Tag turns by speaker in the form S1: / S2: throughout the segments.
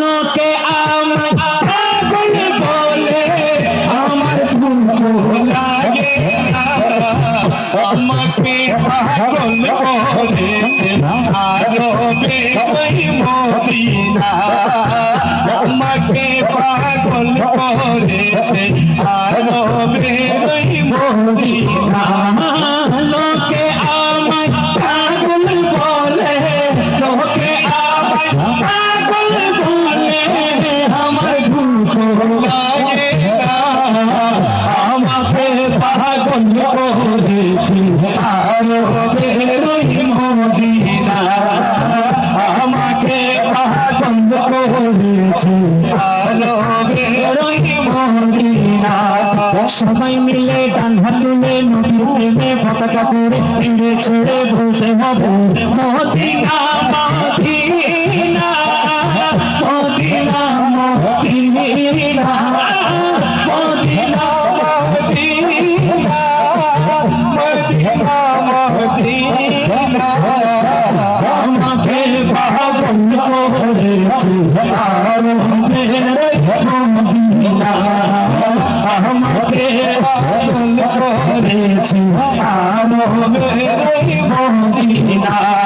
S1: লোকে আমার পাগল বলে আমার দুঃখ লাগে আমাকে পাগল বলেছে আরবে মদিনা আমাকে আমাকে পাগল করেছি আরও বেরোই মদিনা আমাকে সবাই মিলে ডান হাত নদীর প্রেমে পতাকা করে ফিরে ছেড়ে বসে হবে মদিনা মদিনা মদিনা মদিনা আমাকে পাগল করেছে আরও আমাকে পাগল করেছে আরও মদিনা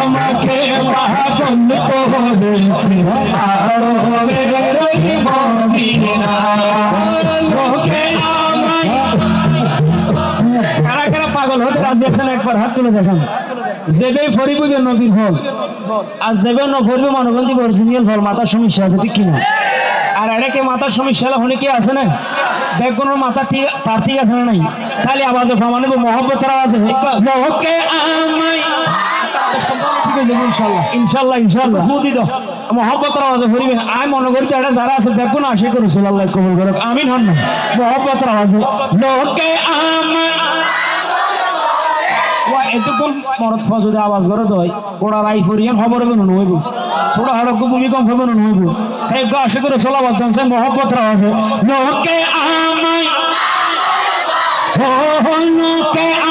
S1: মদিনা লোকে কারা কারা পাগল হতে রাজি আছেন একবার হাত তুলে দেখান। যেবে যে নবীর ফল আর যেবে ন ফরিবে মানবন্দি অরিজিনাল ফল মাথার সমস্যা আছে, ঠিক কিনা? আর এটাকে মাথার সমস্যা অনেকে আছে না? কোনো মাথা ঠিক তার ঠিক আছে না নাই? খালি আওয়াজে ফামানে মহব্বতের আওয়াজে মহকে ইনশাল্লাহ আমি মনে এটা আছে আওয়াজে করে তো ওরা রাই ফরিয়ান খবর হবে ছোড়া হাড়ক ভূমিকম্প ফেবন হইব সাহেব গা আশি করে চলা বলতাম সে মহব্বত আছে। লোকে আমায় লোকে আমায়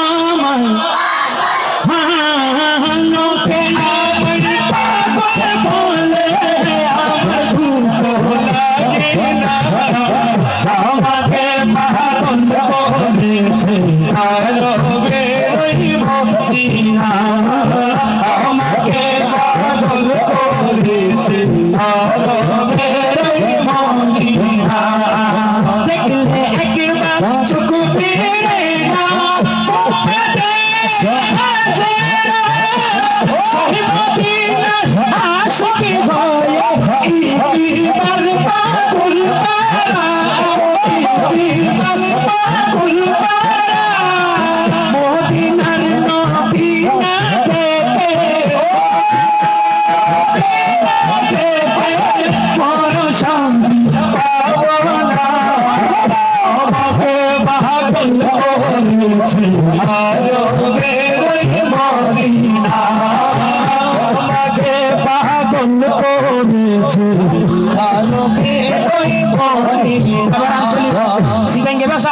S1: আমাকে পাগল করেছে আরও বেরোই মদিনা সিগাঙ্গে ভাষা